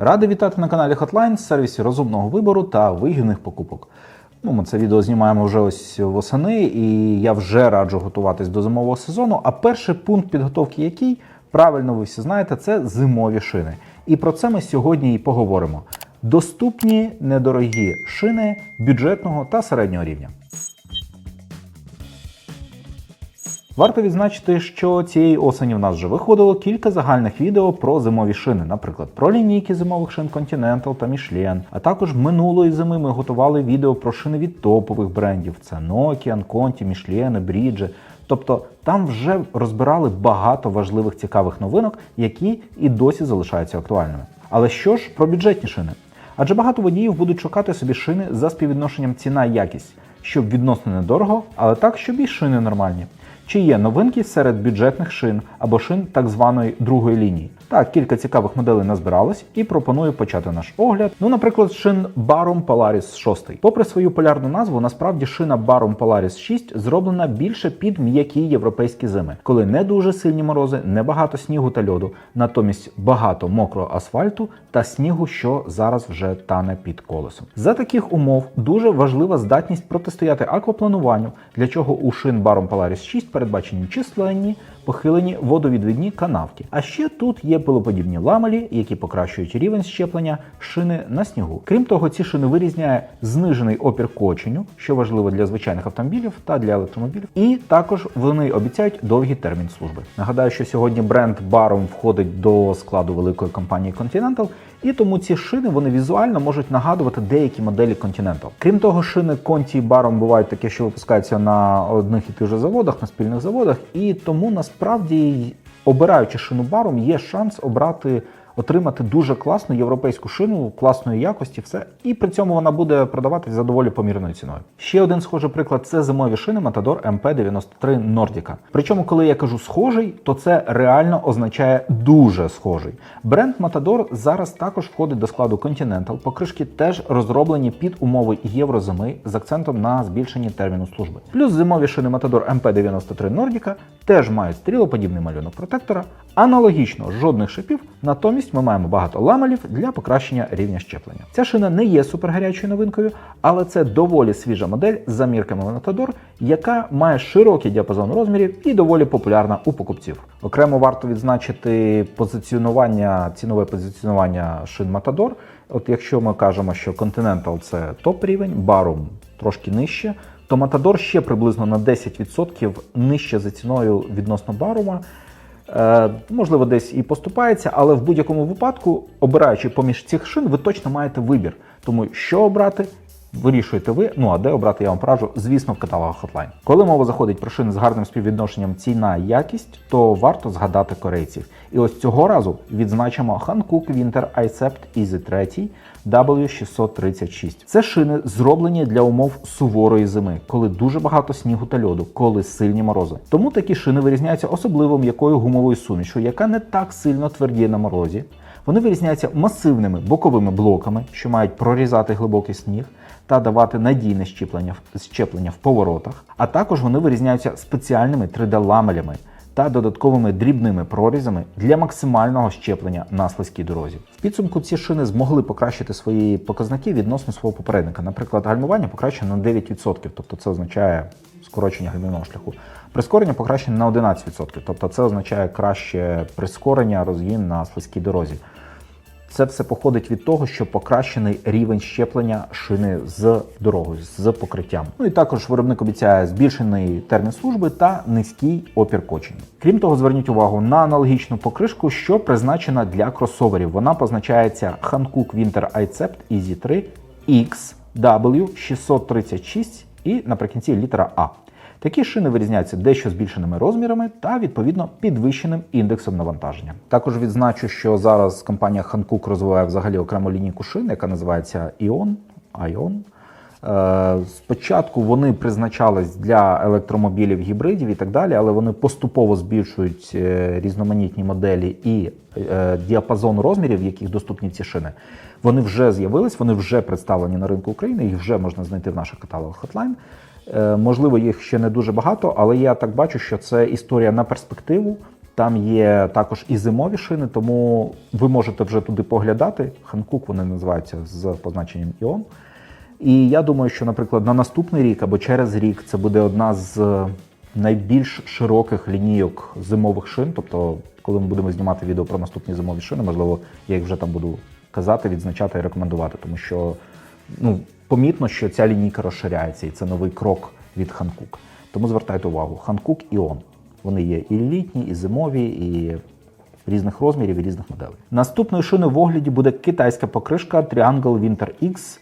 Радий вітати на каналі Hotline, сервісі розумного вибору та вигідних покупок. Ну, ми це відео знімаємо вже ось восени, і я вже раджу готуватись до зимового сезону. А перший пункт підготовки, який правильно ви всі знаєте, це зимові шини. І про це ми сьогодні і поговоримо. Доступні недорогі шини бюджетного та середнього рівня. Варто відзначити, що цієї осені в нас вже виходило кілька загальних відео про зимові шини, наприклад, про лінійки зимових шин Continental та Michelin. А також минулої зими ми готували відео про шини від топових брендів: це Nokian, Conti, Michelin, Bridge. Тобто там вже розбирали багато важливих цікавих новинок, які і досі залишаються актуальними. Але що ж про бюджетні шини? Адже багато водіїв будуть шукати собі шини за співвідношенням ціна якість, щоб відносно недорого, але так, щоб і шини нормальні. Чи є новинки серед бюджетних шин або шин так званої другої лінії? Так, кілька цікавих моделей назбиралось і пропоную почати наш огляд. Ну, наприклад, шин Barum Polaris 6. Попри свою полярну назву, насправді шина Barum Polaris 6 зроблена більше під м'які європейські зими, коли не дуже сильні морози, не багато снігу та льоду, натомість багато мокрого асфальту та снігу, що зараз вже тане під колесом. За таких умов дуже важлива здатність протистояти акваплануванню, для чого у шин Barum Polaris 6 передбачені численні похилені водовідвідні канавки. А ще тут є пилоподібні ламелі, які покращують рівень щеплення шини на снігу. Крім того, ці шини вирізняє знижений опір коченю, що важливо для звичайних автомобілів та для електромобілів. І також вони обіцяють довгий термін служби. Нагадаю, що сьогодні бренд Баром входить до складу великої компанії Continental, і тому ці шини вони візуально можуть нагадувати деякі моделі Continental. Крім того, шини Conti і Baron бувають такі, що випускаються на одних і тих же заводах, на спільних заводах, і тому насправді, обираючи шину Baron, є шанс обрати. Отримати дуже класну європейську шину класної якості, все, і при цьому вона буде продаватись за доволі помірною ціною. Ще один схожий приклад це зимові шини Matador MP93 Nordica. Причому, коли я кажу схожий, то це реально означає дуже схожий. Бренд Matador зараз також входить до складу Continental. Покришки теж розроблені під умови єврозими з акцентом на збільшенні терміну служби. Плюс зимові шини Matador MP93 Nordica теж мають стрілоподібний малюнок протектора, аналогічно жодних шипів, натомість ми маємо багато ламелів для покращення рівня щеплення. Ця шина не є супергарячою новинкою, але це доволі свіжа модель з замірками Matador, яка має широкий діапазон розмірів і доволі популярна у покупців. Окремо варто відзначити позиціонування, цінове позиціонування шин Matador. От якщо ми кажемо, що Continental це топ рівень, Barum трошки нижче, то Matador ще приблизно на 10% нижче за ціною відносно Барума. Е, можливо, десь і поступається, але в будь-якому випадку, обираючи поміж цих шин, ви точно маєте вибір. Тому що обрати, вирішуєте ви. Ну а де обрати, я вам пораджу, звісно, в каталогах Hotline. Коли мова заходить про шини з гарним співвідношенням ціна і якість, то варто згадати корейців. І ось цього разу відзначимо Hankook Winter Icept Easy 3 W636. Це шини зроблені для умов суворої зими, коли дуже багато снігу та льоду, коли сильні морози. Тому такі шини вирізняються особливо м'якою гумовою сумішю, яка не так сильно твердіє на морозі. Вони вирізняються масивними боковими блоками, що мають прорізати глибокий сніг та давати надійне щеплення, щеплення в поворотах. А також вони вирізняються спеціальними 3D-ламелями та додатковими дрібними прорізами для максимального щеплення на слизькій дорозі. В підсумку ці шини змогли покращити свої показники відносно свого попередника. Наприклад, гальмування покращено на 9%, тобто це означає скорочення гальмівного шляху. Прискорення покращено на 11%, тобто це означає краще прискорення, розгін на слизькій дорозі. Це все походить від того, що покращений рівень щеплення шини з дорогою, з покриттям. Ну і також виробник обіцяє збільшений термін служби та низький опір кочення. Крім того, зверніть увагу на аналогічну покришку, що призначена для кросоверів. Вона позначається Hankook Winter Icept Easy 3 XW636 і наприкінці літера А. Такі шини вирізняються дещо збільшеними розмірами та відповідно підвищеним індексом навантаження. Також відзначу, що зараз компанія Hankook розвиває взагалі окрему лінійку шин, яка називається Ion. Ion. Е, Спочатку вони призначались для електромобілів, гібридів і так далі, але вони поступово збільшують е, різноманітні моделі і е, діапазон розмірів, в яких доступні ці шини. Вони вже з'явились, вони вже представлені на ринку України, їх вже можна знайти в наших каталогах Hotline. Е, Можливо, їх ще не дуже багато, але я так бачу, що це історія на перспективу. Там є також і зимові шини, тому ви можете вже туди поглядати. Ханкук вони називаються з позначенням Іон. І я думаю, що, наприклад, на наступний рік або через рік це буде одна з найбільш широких лінійок зимових шин. Тобто, коли ми будемо знімати відео про наступні зимові шини, можливо, я їх вже там буду казати, відзначати і рекомендувати, тому що ну, помітно, що ця лінійка розширяється, і це новий крок від Ханкук. Тому звертайте увагу, Ханкук і Он. Вони є і літні, і зимові, і різних розмірів і різних моделей. Наступною шиною в огляді буде китайська покришка Triangle Winter X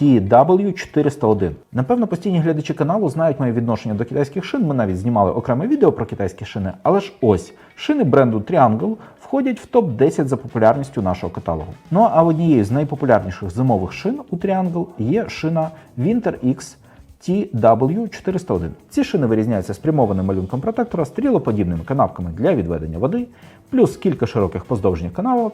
TW401. Напевно, постійні глядачі каналу знають моє відношення до китайських шин. Ми навіть знімали окреме відео про китайські шини. Але ж ось шини бренду Triangle входять в топ 10 за популярністю нашого каталогу. Ну а однією з найпопулярніших зимових шин у Triangle є шина Winter X TW401. Ці шини вирізняються спрямованим малюнком протектора, стрілоподібними канавками для відведення води, плюс кілька широких поздовжніх канавок,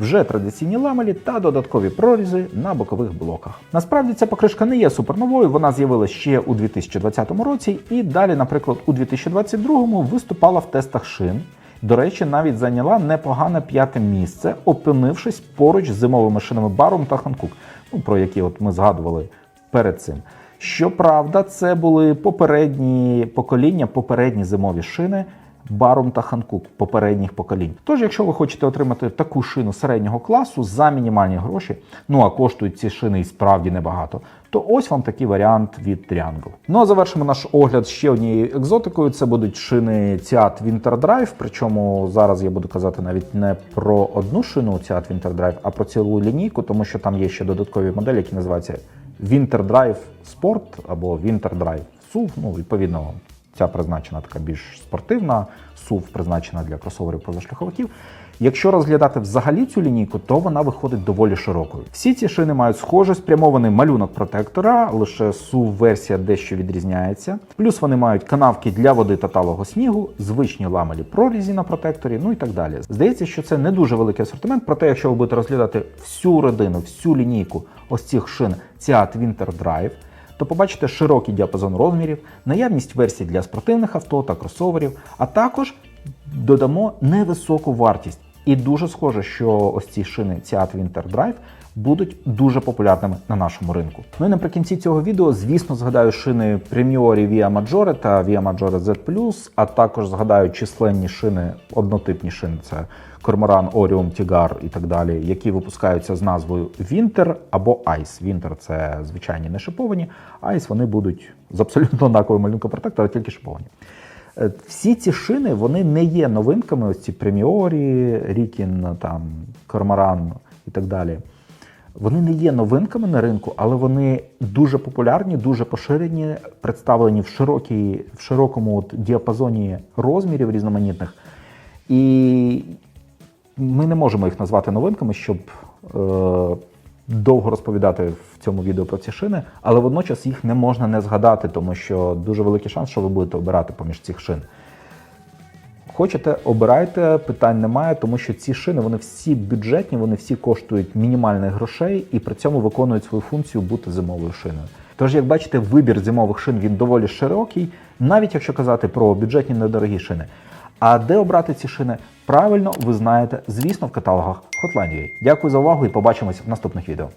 вже традиційні ламелі та додаткові прорізи на бокових блоках. Насправді ця покришка не є суперновою, вона з'явилася ще у 2020 році, і далі, наприклад, у 2022 виступала в тестах шин. До речі, навіть зайняла непогане п'яте місце, опинившись поруч з зимовими шинами баром та Ханкук, ну, про які от ми згадували перед цим. Щоправда, це були попередні покоління, попередні зимові шини Барум та Ханкук попередніх поколінь. Тож, якщо ви хочете отримати таку шину середнього класу за мінімальні гроші, ну а коштують ці шини і справді небагато, то ось вам такий варіант від Triangle. Ну а завершимо наш огляд ще однією екзотикою. Це будуть шини Ciat Winter Drive. Причому зараз я буду казати навіть не про одну шину Ciat Winter Drive, а про цілу лінійку, тому що там є ще додаткові моделі, які називаються Winter Drive Sport або Winter Drive SUV. Ну, відповідно, ця призначена така більш спортивна, SUV призначена для кросоверів позашляховиків. Якщо розглядати взагалі цю лінійку, то вона виходить доволі широкою. Всі ці шини мають схожий спрямований малюнок протектора, лише SUV-версія дещо відрізняється. Плюс вони мають канавки для води та талого снігу, звичні ламелі прорізі на протекторі, ну і так далі. Здається, що це не дуже великий асортимент, проте, якщо ви будете розглядати всю родину, всю лінійку ось цих шин Ciat Winter Drive, то побачите широкий діапазон розмірів, наявність версій для спортивних авто та кросоверів, а також додамо невисоку вартість. І дуже схоже, що ось ці шини Ciat Winter Drive будуть дуже популярними на нашому ринку. Ну і наприкінці цього відео, звісно, згадаю шини Premiori Via Maggiore та Via Maggiore Z+, а також згадаю численні шини, однотипні шини, це Cormoran, Orium, Tigar і так далі, які випускаються з назвою Winter або Ice. Winter – це звичайні не шиповані, Ice вони будуть з абсолютно однаковим малюнком протектора, тільки шиповані. Е, Всі ці шини вони не є новинками. Ось ці преміорі, Рікін, там Кормаран і так далі. Вони не є новинками на ринку, але вони дуже популярні, дуже поширені, представлені в, широкій, в широкому от діапазоні розмірів різноманітних. І ми не можемо їх назвати новинками, щоб е, довго розповідати в цьому відео про ці шини, але водночас їх не можна не згадати, тому що дуже великий шанс, що ви будете обирати поміж цих шин. Хочете, обирайте, питань немає, тому що ці шини вони всі бюджетні, вони всі коштують мінімальних грошей і при цьому виконують свою функцію бути зимовою шиною. Тож, як бачите, вибір зимових шин він доволі широкий, навіть якщо казати про бюджетні недорогі шини. А де обрати ці шини? Правильно, ви знаєте, звісно, в каталогах Hotline.ua. Дякую за увагу і побачимось в наступних відео.